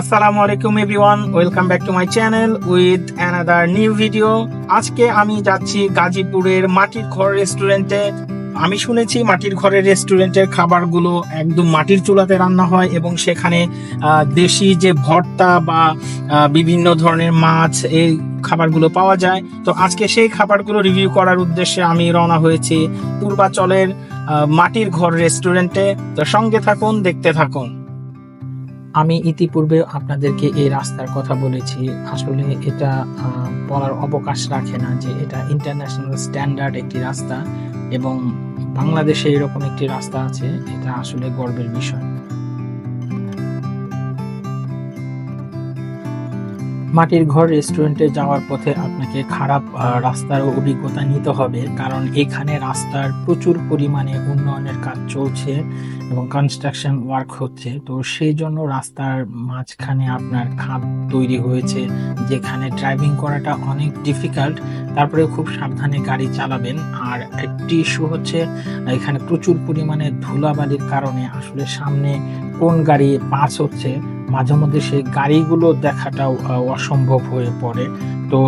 আসসালামু আলাইকুম everyone, welcome back to my channel with another new video. আজকে আমি যাচ্ছি গাজীপুরের মাটির ঘর রেস্টুরেন্টে। আমি শুনেছি মাটির ঘরের রেস্টুরেন্টের খাবারগুলো একদম মাটির চুলাতে রান্না হয় এবং সেখানে দেশি যে ভর্তা বা বিভিন্ন ধরনের মাছ, এই খাবারগুলো পাওয়া যায়। তো আজকে সেই খাবারগুলো রিভিউ করার উদ্দেশ্যে আমি রওনা হয়েছি পূর্বাচলের মাটির ঘর রেস্টুরেন্টে। তো সঙ্গে থাকুন, দেখতে থাকুন। আমি ইতিপূর্বে আপনাদেরকে এই রাস্তার কথা বলেছি। আসলে এটা বলার অবকাশ রাখে না যে এটা ইন্টারন্যাশনাল স্ট্যান্ডার্ড একটি রাস্তা এবং বাংলাদেশে এরকম একটি রাস্তা আছে, এটা আসলে গর্বের বিষয়। মাটির ঘর রেস্টুরেন্টে যাওয়ার পথে আপনাকে খারাপ রাস্তার অভিজ্ঞতা নিতে হবে। কারণ এখানে রাস্তার প্রচুর পরিমাণে উন্নয়নের কাজ চলছে এবং কনস্ট্রাকশন ওয়ার্ক হচ্ছে। তো সেই জন্য রাস্তার মাঝখানে আপনার খাদ তৈরি হয়েছে, যেখানে ড্রাইভিং করাটা অনেক ডিফিকাল্ট তারপরে খুব সাবধানে গাড়ি চালাবেন। আর একটি ইস্যু হচ্ছে, এখানে প্রচুর পরিমাণে ধুলাবালির কারণে আসলে সামনে কোন গাড়ি পাস হচ্ছে মাঝে মধ্যে সেই গাড়িগুলো দেখাটাও অসম্ভব হয়ে পড়ে। তো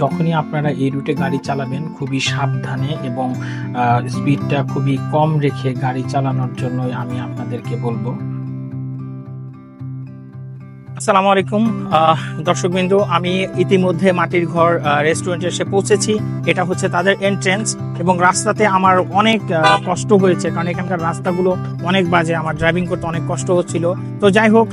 যখনই আপনারা এই রুটে গাড়ি চালাবেন, খুবই সাবধানে এবং স্পিডটা খুবই কম রেখে গাড়ি চালানোর জন্যই আমি আপনাদেরকে বলব। আসসালামু আলাইকুম। দর্শকবিন্দু, আমি ইতিমধ্যে মাটির ঘর রেস্টুরেন্টে এসে পৌঁছেছি। এটা হচ্ছে তাদের এন্ট্রেন্স এবং রাস্তাতে আমার অনেক কষ্ট হয়েছে কারণ এখানকার রাস্তাগুলো অনেক বাজে, আমার ড্রাইভিং করতে অনেক কষ্ট হচ্ছিল। তো যাই হোক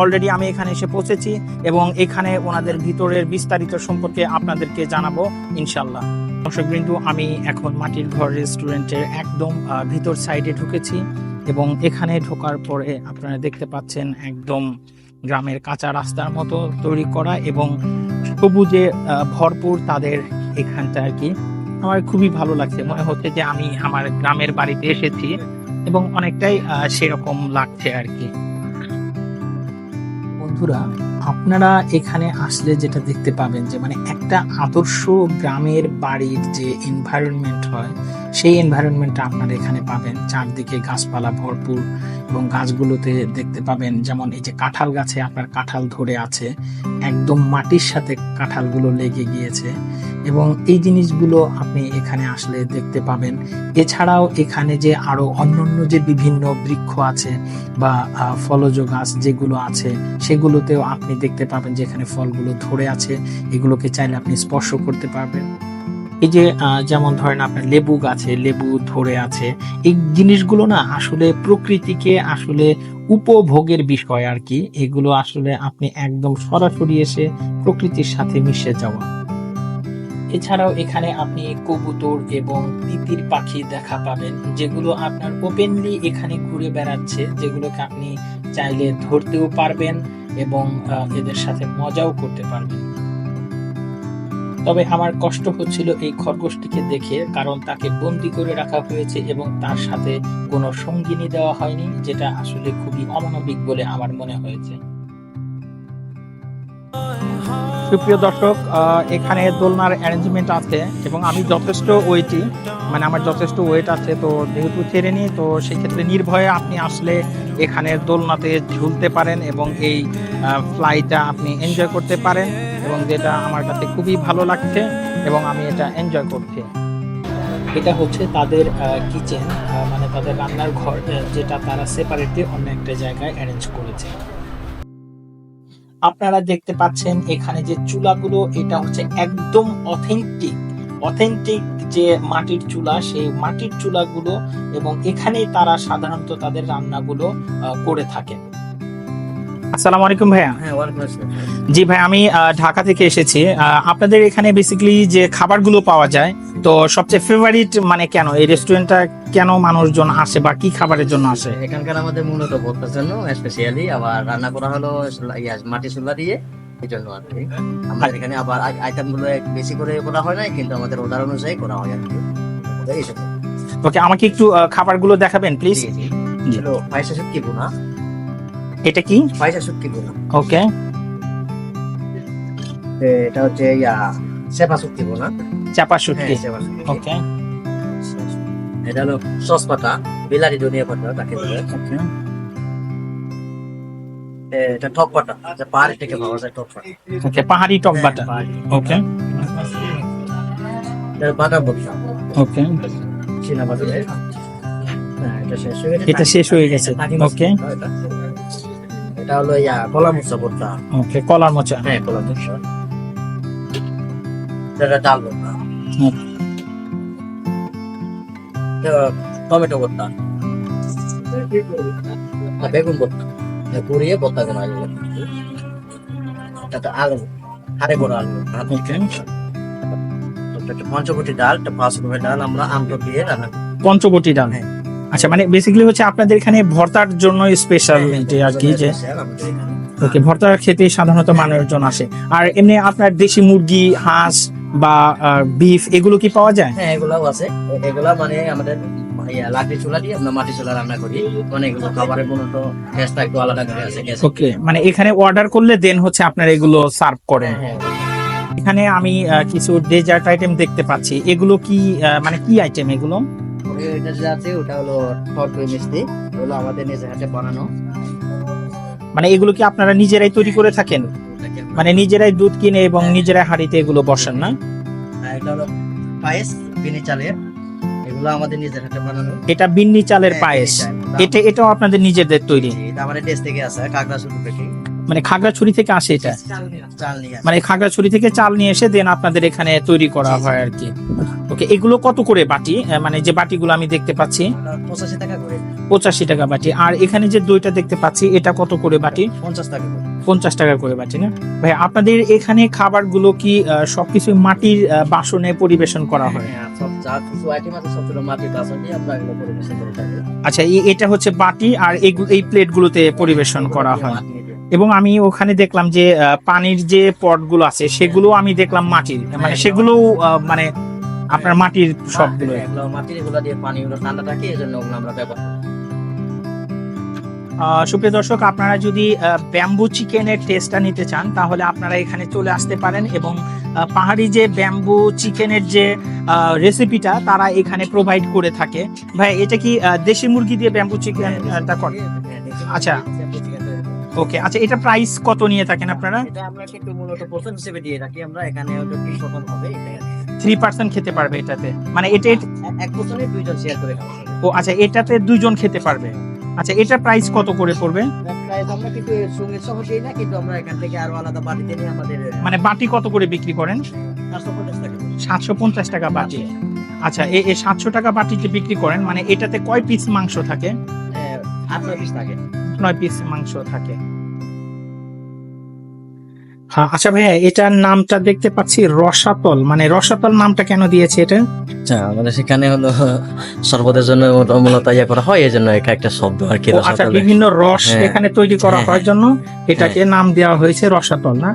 অলরেডি আমি এখানে এসে পৌঁছেছি এবং এখানে ওনাদের ভিতরের বিস্তারিত সম্পর্কে আপনাদেরকে জানাব ইনশাল্লাহ দর্শকবৃন্দু, আমি এখন মাটির ঘর রেস্টুরেন্টের একদম ভিতর সাইডে ঢুকেছি এবং এখানে ঢোকার পরে আপনারা দেখতে পাচ্ছেন একদম গ্রামের কাঁচা রাস্তার মতো তৈরি করা এবং সবুজে ভরপুর তাদের এখানটা আর কি। আমার খুবই ভালো লাগছে। মনে হচ্ছে যে আমি আমার গ্রামের বাড়িতে এসেছি এবং অনেকটাই সেরকম লাগছে আর কি। বন্ধুরা আপনারা এখানে আসলে যেটা দেখতে পাবেন যে মানে একটা আদর্শ গ্রামের বাড়ির যে এনভায়রনমেন্ট হয়, সেই এনভায়রনমেন্টটা আপনারা এখানে পাবেন। চারদিকে গাছপালা ভরপুর এবং গাছগুলোতে দেখতে পাবেন যেমন এই যে কাঁঠাল গাছে আপনার কাঁঠাল ধরে আছে একদম মাটির সাথে কাঁঠালগুলো লেগে গিয়েছে এবং এই জিনিসগুলো আপনি এখানে আসলে দেখতে পাবেন। এছাড়াও এখানে যে আরও অন্যান্য যে বিভিন্ন বৃক্ষ আছে বা ফলজ গাছ যেগুলো আছে, সেগুলোতেও আপনি দেখতে পাবেন যে এখানে ফলগুলো ধরে আছে। এগুলোকে চাইলে আপনি স্পর্শ করতে পারবেন। এই যে যেমন ধরেন আপনার লেবু গাছে লেবু ধরে আছে, এই জিনিসগুলো না আসলে প্রকৃতিকে আসলে উপভোগের বিষয় আর কি, এগুলো আসলে আপনি একদম সরাসরি এসে প্রকৃতির সাথে মিশে যাওয়া। এছাড়াও এখানে আপনি কবুতর এবং তিতির পাখি দেখা পাবেন, যেগুলো আপনার ওপেনলি এখানে ঘুরে বেড়াচ্ছে, যেগুলোকে আপনি চাইলে ধরতেও পারবেন এবং এদের সাথে মজাও করতে পারবেন। তবে আমার কষ্ট হচ্ছিল এই খরগোশটিকে দেখে, কারণ তাকে বন্দি করে রাখা হয়েছে এবং তার সাথে কোনো সঙ্গিনী দেওয়া হয়নি, যেটা আসলে খুবই অমানবিক বলে আমার মনে হয়েছে। সুপ্রিয় দর্শক এখানে দোলনার অ্যারেঞ্জমেন্ট আছে এবং আমি যথেষ্ট ওয়েটি মানে আমার যথেষ্ট ওয়েট আছে, তো যেহেতু ছেড়ে নিই, তো সেক্ষেত্রে নির্ভয়ে আপনি আসলে এখানে দোলনাতে ঝুলতে পারেন এবং এই ফ্লাইটটা আপনি এনজয় করতে পারেন। এবং যেটা আমার কাছে খুবই ভালো লাগছে এবং আমি এটা এনজয় করছি। এটা হচ্ছে তাদের কিচেন মানে তাদের রান্নার ঘর যেটা তারা সেপারেটলি অন্য একটা জায়গায় অ্যারেঞ্জ করেছে। আপনারা দেখতে পাচ্ছেন এখানে যে চুলাগুলো, এটা হচ্ছে একদম অথেন্টিক অথেন্টিক যে মাটির চুলা, সেই মাটির চুলাগুলো এবং এখানেই তারা সাধারণত তাদের রান্নাগুলো করে থাকেন। আসসালামু আলাইকুম ভাইয়া। হ্যাঁ জি ভাই আমি ঢাকা থেকে এসেছি। আপনাদের এখানে বেসিক্যালি যে খাবারগুলো পাওয়া যায় তো সবচেয়ে ফেভারিট মানে কেন? এই রেস্টুরেন্টটা কেন মানুষজন আসে বা কি খাবারের জন্য আসে? এখানকার আমাদের মূলত ভর্তার জন্য স্পেশালি আবার রান্না করা হলো মাটি চুলা দিয়ে এই জন্য আর কি। আমাদের এখানে আবার আইটেমগুলো বেশি করে করা হয় না কিন্তু আমাদের অর্ডার অনুযায়ী করা হয় আর কি। ওকে আমাকে একটু খাবারগুলো দেখাবেন প্লিজ জি। হলো পয়সা শুটকি বোনা? এটা কি? পয়সা শুটকি বোনা ওকে। এটা হচ্ছে ইয়া শুটকি বোনা চাপা হ্যাঁ শুটকি। ওকে। এটা হলো সস পাতা বিলারি ধনিয়া পাতা তাকে বলে। এটা টপ বাটা যে পাহাড়ি থেকে পাওয়া যায় টপ বাটা ওকে পাহাড়ি টক বাটা হ্যাঁ, ওকে। এটা বলছি ওকে। চীনা হ্যাঁ, এটা শেষ হয়ে গেছে। এটা শেষ হয়ে গেছে। ওকে। এটা। হলো ইয়া কলা মুসা ভর্তা ওকে কলার মোচা হ্যাঁ কলা মুসা এটা ডাল ভর্তা টমেটো ভর্তা বেগুন ভর্তা পুড়িয়ে ভর্তা করা। এটা আলু হাড়ে বড় আলু। পঞ্চবটি ডাল পাঁচ রকমের ডাল আমরা আমটো দিয়ে রান্না পঞ্চবটি ডাল হ্যাঁ। আচ্ছা মানে বেসিক্যালি হচ্ছে আপনাদের এখানে ভর্তার জন্য স্পেশাল যে আর কি যে ওকে ভর্তা খেতে সাধারণত মানুষজন আসে। আর এমনি আপনার দেশি মুরগি হাঁস বা বিফ এগুলো কি পাওয়া যায়? হ্যাঁ এগুলাও আছে। এগুলা মানে আমাদের লাকড়ি চুলা দিয়ে আমরা মাটি চুলা রান্না করি। মানে এগুলো খাবারের মূলত টেস্টটা একটু আলাদা করে আছে ওকে মানে এখানে অর্ডার করলে দেন হচ্ছে আপনারা এগুলো সার্ভ করেন। হ্যাঁ এখানে আমি কিছু ডেজার্ট আইটেম দেখতে পাচ্ছি। এগুলো কি মানে কি আইটেম এগুলো? ওই যে আছে ওটা হলো মিষ্টি। ওগুলো আমাদের নিজের হাতে বানানো। মানে এগুলো কি আপনারা নিজেরাই তৈরি করে থাকেন? মানে নিজেরাই দুধ কিনে এবং নিজেরাই হাঁড়িতে এগুলো বসান না? এটা হলো পায়েস বিনি চালের। এগুলো আমাদের নিজের হাতে বানানো। এটা বিন্নি চালের হ্যাঁ, পায়েস। এটা এটাও আপনাদের নিজেদের তৈরি। এটা আমাদের দেশ থেকে আসে কাকড়া শুধু পেটি মানে খাগড়াছড়ি থেকে আসে এটা। মানে খাগড়াছড়ি থেকে চাল নিয়ে এসে দেন আপনাদের এখানে তৈরি করা হয় আর কি। ওকে এগুলো কত করে বাটি? মানে যে বাটিগুলো আমি দেখতে পাচ্ছি। পঁচাশি টাকা করে পঁচাশি টাকা বাটি। আর এখানে যে দইটা দেখতে পাচ্ছি এটা কত করে বাটি? পঞ্চাশ টাকা করে পঞ্চাশ টাকা করে বাটি না? ভাই আপনাদের এখানে খাবারগুলো কি সবকিছু মাটির বাসনে পরিবেশন করা হয়? হ্যাঁ, আচ্ছা এটা হচ্ছে বাটি আর এই প্লেটগুলোতে পরিবেশন করা হয়। এবং আমি ওখানে দেখলাম যে পানির যে পটগুলো আছে সেগুলো আমি দেখলাম মাটির। মানে সেগুলো মানে আপনার মাটির সবগুলো হ্যাঁ, মাটির এগুলো দিয়ে পানি গুলো ঠান্ডা থাকে এই ওগুলো আমরা ব্যবহার আহ, সুপ্রিয় দর্শক আপনারা যদি ব্যাম্বু চিকেনের টেস্টটা নিতে চান তাহলে আপনারা এখানে চলে আসতে পারেন এবং পাহাড়ি যে ব্যাম্বু চিকেনের যে রেসিপিটা তারা এখানে প্রোভাইড করে থাকে। ভাই এটা কি দেশি মুরগি দিয়ে ব্যাম্বু চিকেনটা করে? আচ্ছা। ওকে আচ্ছা এটা প্রাইস কত নিয়ে থাকেন আপনারা? এটা আমরা কিন্তু মূলত প্রথম হিসেবে দিয়ে রাখি আমরা এখানে হয়তো বিশ প্রথম হবে কি। থ্রি পার্সেন্ট খেতে পারবে এটাতে। মানে এটা এক- এক দুইজন শেয়ার করে যাবে। ও আচ্ছা এটাতে দুইজন খেতে পারবে। আচ্ছা এটা প্রাইস কত করে পড়বে? প্রাইস আমরা কিন্তু সঙ্গে সহ দিই না কিন্তু আমরা এখান থেকে আরও আলাদা বাড়িতে নিয়ে আমাদের মানে বাটি কত করে বিক্রি করেন? চারশো পঞ্চাশ টাকা। সাতশো পঞ্চাশ টাকা বাটি। আচ্ছা এই এই সাতশো টাকা বাটিতে বিক্রি করেন মানে এটাতে কয় পিস মাংস থাকে? হ্যাঁ, আট নয় পিস থাকে। নয় পিস মাংস থাকে। আচ্ছা ভাইয়া এটার নামটা দেখতে পাচ্ছি রসাতল। মানে রসাতল নামটা কেন দিয়েছে এটা? আচ্ছা আমাদের সেখানে হলো সর্বদের জন্য মূলত ইয়ে করা হয় এই জন্য একটা শব্দ আর কি আচ্ছা বিভিন্ন রস হ্যাঁ। এখানে তৈরি করা হ্যাঁ, হয় জন্য এটাকে নাম দেওয়া হয়েছে রসাতল না?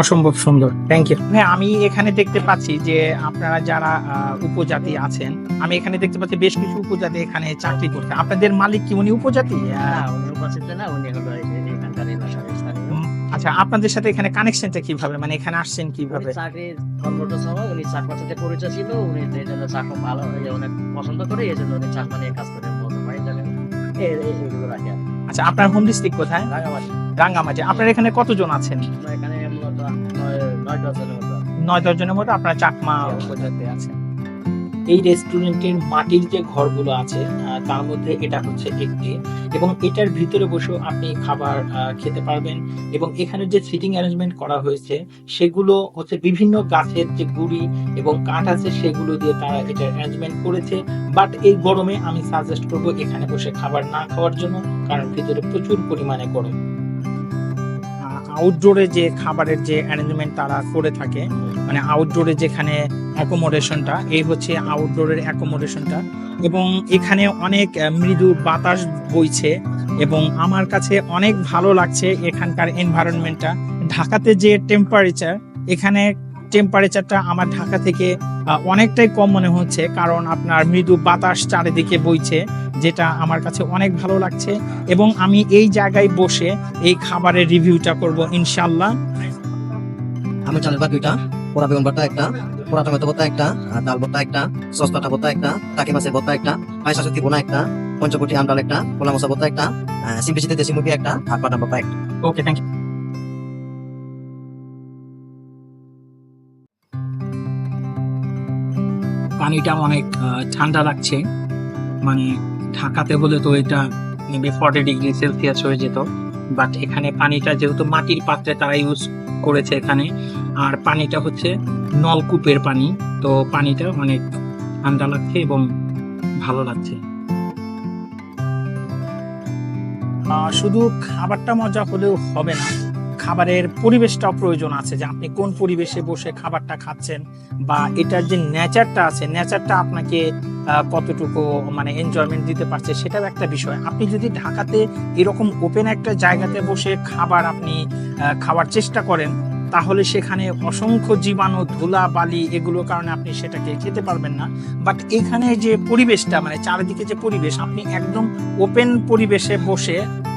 অসম্ভব সুন্দর থ্যাংক ইউ হ্যাঁ আমি এখানে দেখতে পাচ্ছি যে আপনারা যারা আহ, উপজাতি আছেন আমি এখানে দেখতে পাচ্ছি বেশ কিছু উপজাতি এখানে চাকরি করতে আপনাদের মালিক কি উনি উপজাতি? না উনি উপস্থিত না উনি হলো আচ্ছা আপনাদের সাথে এখানে কানেকশনটা কীভাবে? মানে এখানে আসছেন কীভাবে? উনি চাকরি কর্মরত সময় উনি চাকমার সাথে পরিচয় ছিল উনি এই জন্য চাকমা ভালো অনেক পছন্দ করে এই জন্য উনি চাকমা নিয়ে কাজ করে মতো ভাই জানেন এই- এই- এইগুলো রাখে আচ্ছা আপনার হোম ডিস্ট্রিক্ট কোথায়? রাঙামাটি রাঙ্গামাটি। আপনার এখানে কতজন আছেন? এখানে মূলত নয় দশজনের মতো। নয় দশজনের মতো আপনার চাকমা উপজাতি আছে এই রেস্টুরেন্টের মাটির যে ঘরগুলো আছে তার মধ্যে এটা হচ্ছে একটি। এবং এটার ভিতরে বসেও আপনি খাবার খেতে পারবেন। এবং এখানে যে সিটিং অ্যারেঞ্জমেন্ট করা হয়েছে, সেগুলো হচ্ছে বিভিন্ন গাছের যে গুড়ি এবং কাঠ আছে, সেগুলো দিয়ে তারা এটা অ্যারেঞ্জমেন্ট করেছে। বাট এই গরমে আমি সাজেস্ট করব এখানে বসে খাবার না খাওয়ার জন্য, কারণ ভিতরে প্রচুর পরিমাণে গরম। আউটডোরে যে খাবারের যে অ্যারেঞ্জমেন্ট তারা করে থাকে মানে আউটডোরে যেখানে অ্যাকোমোডেশনটা এই হচ্ছে আউটডোরের অ্যাকোমোডেশনটা এবং এখানে অনেক মৃদু বাতাস বইছে এবং আমার কাছে অনেক ভালো লাগছে এখানকার এনভায়রনমেন্টটা ঢাকাতে যে টেম্পারেচার এখানে টেম্পারেচারটা আমার ঢাকা থেকে অনেকটাই কম মনে হচ্ছে কারণ আপনার মৃদু বাতাস চারিদিকে বইছে, যেটা আমার কাছে অনেক ভালো লাগছে। এবং আমি এই জায়গায় বসে এই খাবারের রিভিউটা করব ইনশাল্লাহ আমি ভাত দুইটা পোড়া বেগুন ভর্তা একটা, পোড়া টমেটো ভর্তা একটা, আর ডাল ভর্তা একটা সস পাতা ভর্তা একটা, টাকি মাছের ভর্তা একটা, পায়সা শক্তি বোনা একটা, পঞ্চকটি আমডাল একটা, পোলা মশা ভর্তা একটা সিম্পিসিতে দেশি মুরগি একটা, আর পাটা ভর্তা একটা। ওকে থ্যাংক ইউ পানিটা অনেক ঠান্ডা লাগছে। মানে ঢাকাতে হলে তো এটা মেবি ফর্টি ডিগ্রি সেলসিয়াস হয়ে যেত বাট এখানে পানিটা যেহেতু মাটির পাত্রে তারা ইউজ করেছে এখানে আর পানিটা হচ্ছে নলকূপের পানি। তো পানিটা অনেক ঠান্ডা লাগছে এবং ভালো লাগছে। শুধু খাবারটা মজা হলেও হবে না। খাবারের পরিবেশটাও প্রয়োজন আছে যে আপনি কোন পরিবেশে বসে খাবারটা খাচ্ছেন বা এটার যে নেচারটা আছে নেচারটা আপনাকে কতটুকু মানে এনজয়মেন্ট দিতে পারছে সেটাও একটা বিষয়। আপনি যদি ঢাকাতে এরকম ওপেন একটা জায়গাতে বসে খাবার আপনি খাওয়ার চেষ্টা করেন তাহলে সেখানে অসংখ্য জীবাণু, ধুলা, বালি এগুলোর কারণে আপনি সেটাকে খেতে পারবেন না। বাট এখানে যে পরিবেশটা মানে চারিদিকে যে পরিবেশ, আপনি একদম ওপেন পরিবেশে বসে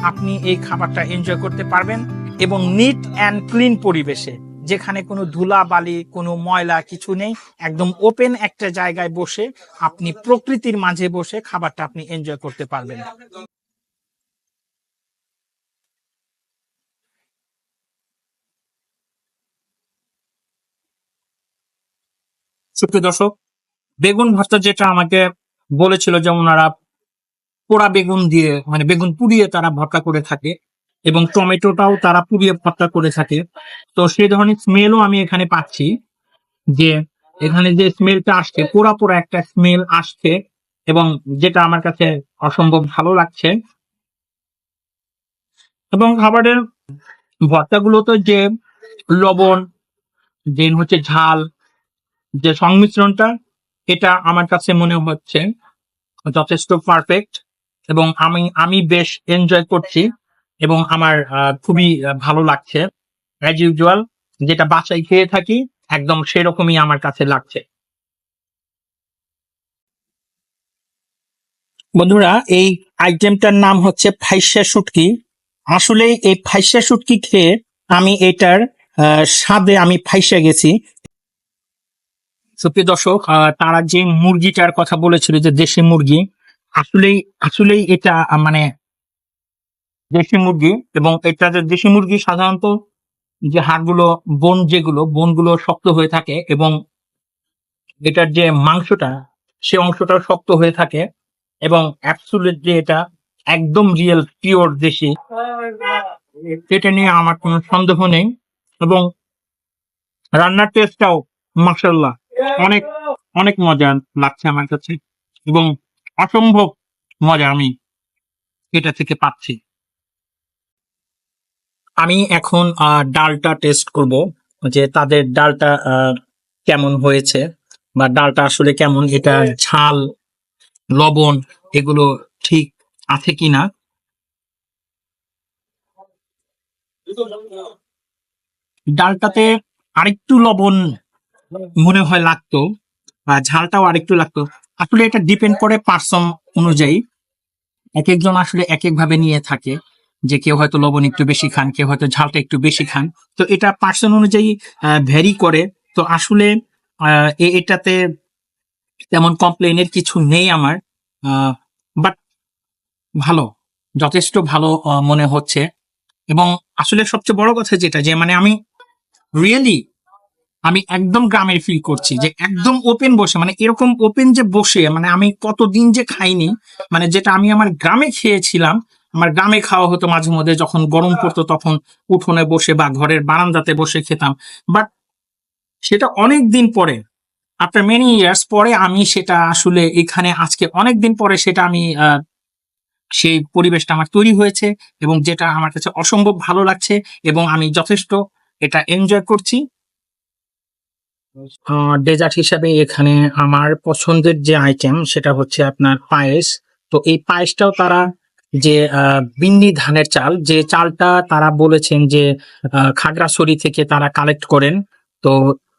আপনি এই খাবারটা এনজয় করতে পারবেন এবং নিট অ্যান্ড ক্লিন পরিবেশে, যেখানে কোনো ধুলা, বালি, কোনো ময়লা কিছু নেই, একদম ওপেন একটা জায়গায় বসে আপনি প্রকৃতির মাঝে বসে খাবারটা আপনি এনজয় করতে পারবেন। সুপ্রিয় দর্শক, বেগুন ভর্তা যেটা আমাকে বলেছিল যে ওনারা পোড়া বেগুন দিয়ে মানে বেগুন পুড়িয়ে তারা ভর্তা করে থাকে এবং টমেটোটাও তারা পুড়িয়ে ভর্তা করে থাকে। তো সেই ধরনের স্মেলও আমি এখানে পাচ্ছি যে এখানে যে স্মেলটা আসছে, পোড়া পোড়া একটা স্মেল আসছে এবং যেটা আমার কাছে অসম্ভব ভালো লাগছে। এবং খাবারের ভর্তাগুলোতে যে লবণ, দেন হচ্ছে ঝাল যে সংমিশ্রণটা, এটা আমার কাছে মনে হচ্ছে যথেষ্ট পারফেক্ট এবং আমি আমি বেশ এনজয় করছি এবং আমার খুবই ভালো লাগছে। অ্যাজ ইউজুয়াল যেটা বাসায় খেয়ে থাকি, একদম সেরকমই আমার কাছে লাগছে। বন্ধুরা, এই আইটেমটার নাম হচ্ছে ফাইসা শুটকি। আসলে এই ফাইসা শুটকি খেয়ে আমি এটার স্বাদে আমি ফাইসা গেছি। সুপ্রিয় দর্শক তারা যে মুরগিটার কথা বলেছিল যে দেশি মুরগি, আসলেই আসলেই এটা মানে দেশি মুরগি এবং এটা যে দেশি মুরগি সাধারণত যে হাড়গুলো, বোন যেগুলো, বোনগুলো শক্ত হয়ে থাকে এবং এটার যে মাংসটা, সে অংশটাও শক্ত হয়ে থাকে এবং অ্যাবসুলেট যে এটা একদম রিয়েল পিওর দেশি, এটা নিয়ে আমার কোনো সন্দেহ নেই এবং রান্নার টেস্টটাও মাসাল্লাহ অনেক অনেক মজা লাগছে আমার কাছে এবং অসম্ভব মজা আমি এটা থেকে পাচ্ছি। আমি এখন ডালটা টেস্ট করব যে তাদের ডালটা কেমন হয়েছে বা ডালটা আসলে কেমন, এটা ঝাল, লবণ এগুলো ঠিক আছে কিনা ডালটাতে আরেকটু লবণ মনে হয় লাগতো ঝালটাও আরেকটু লাগতো। আসলে এটা ডিপেন্ড করে পার্সন অনুযায়ী। এক একজন আসলে এক এক ভাবে নিয়ে থাকে যে কেউ হয়তো লবণ একটু বেশি খান, কেউ হয়তো ঝালটা একটু বেশি খান। তো এটা পার্সন অনুযায়ী ভ্যারি করে। তো আসলে এটাতে তেমন কমপ্লেনের কিছু নেই আমার। বাট ভালো, যথেষ্ট ভালো মনে হচ্ছে। এবং আসলে সবচেয়ে বড় কথা যেটা, যে মানে আমি রিয়েলি আমি একদম গ্রামের ফিল করছি যে একদম ওপেন বসে মানে এরকম ওপেন যে বসে মানে আমি কতদিন যে খাইনি মানে যেটা আমি আমার গ্রামে খেয়েছিলাম, আমার গ্রামে খাওয়া হতো মাঝে মধ্যে যখন গরম পড়তো তখন উঠোনে বসে বা ঘরের বারান্দাতে বসে খেতাম। বাট সেটা অনেক দিন পরে আফটার মেনি ইয়ার্স পরে আমি সেটা আসলে এখানে, আজকে অনেক দিন পরে সেটা আমি সেই পরিবেশটা আমার তৈরি হয়েছে এবং যেটা আমার কাছে অসম্ভব ভালো লাগছে এবং আমি যথেষ্ট এটা এনজয় করছি। ডেজার্ট হিসাবে এখানে আমার পছন্দের যে আইটেম সেটা হচ্ছে আপনার পায়েস। তো এই পায়েসটাও তারা যে বিন্নি ধানের চাল, যে চালটা তারা বলেছেন যে খাগড়াছড়ি থেকে তারা কালেক্ট করেন। তো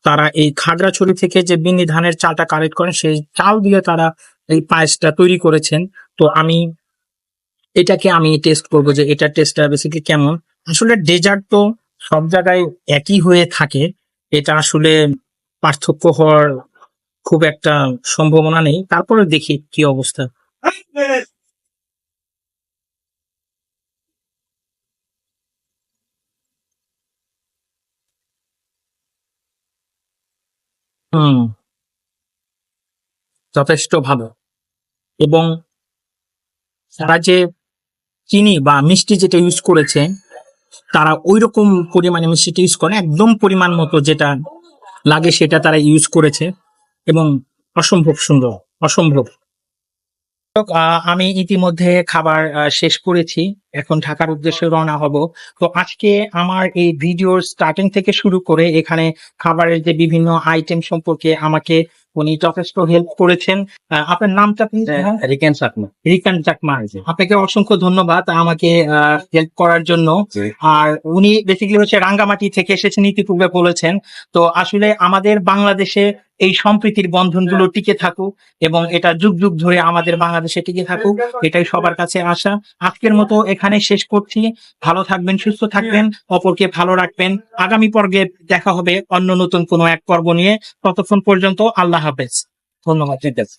তারা এই খাগড়াছড়ি থেকে যে বিন্নি ধানের চালটা কালেক্ট করেন, সেই চাল দিয়ে তারা এই পায়েসটা তৈরি করেছেন। তো আমি এটাকে আমি টেস্ট করব যে এটা টেস্টটা বেসিক্যালি কেমন। আসলে ডেজার্ট তো সব জায়গায় একই হয়ে থাকে। এটা আসলে পার্থক্য হওয়ার খুব একটা সম্ভাবনা নেই। তারপরে দেখি কি অবস্থা। যথেষ্ট ভালো। এবং তারা যে চিনি বা মিষ্টি যেটা ইউজ করেছে, তারা ওই রকম পরিমাণে মিষ্টিটা ইউজ করে একদম পরিমাণ মতো যেটা লাগে সেটা তারা ইউজ করেছে এবং অসম্ভব সুন্দর, অসম্ভব। আমি ইতিমধ্যে খাবার শেষ করেছি। এখন ঢাকার উদ্দেশ্যে রওনা হব। তো, আজকে আমার এই ভিডিওর স্টার্টিং থেকে শুরু করে এখানে খাবারের যে বিভিন্ন আইটেম সম্পর্কে আমাকে উনি যথেষ্ট হেল্প করেছেন। আপনার নামটা প্লিজ রিকেন চাকমা। রিকেন চাকমা। আপনাকে অসংখ্য ধন্যবাদ আমাকে হেল্প করার জন্য। আর উনি বেসিক্যালি হচ্ছে রাঙ্গামাটি থেকে এসেছেন ইতিপূর্বে বলেছেন। তো আসলে আমাদের বাংলাদেশে এই সম্প্রীতির বন্ধনগুলো টিকে থাকুক এবং এটা যুগ যুগ ধরে আমাদের বাংলাদেশে টিকে থাকুক এটাই সবার কাছে আশা। আজকের মতো এখানে শেষ করছি। ভালো থাকবেন সুস্থ থাকবেন অপরকে ভালো রাখবেন। আগামী পর্বে দেখা হবে অন্য নতুন কোনো এক পর্ব নিয়ে। ততক্ষণ পর্যন্ত আল্লাহ হাফেজ। ধন্যবাদ। ঠিক আছে।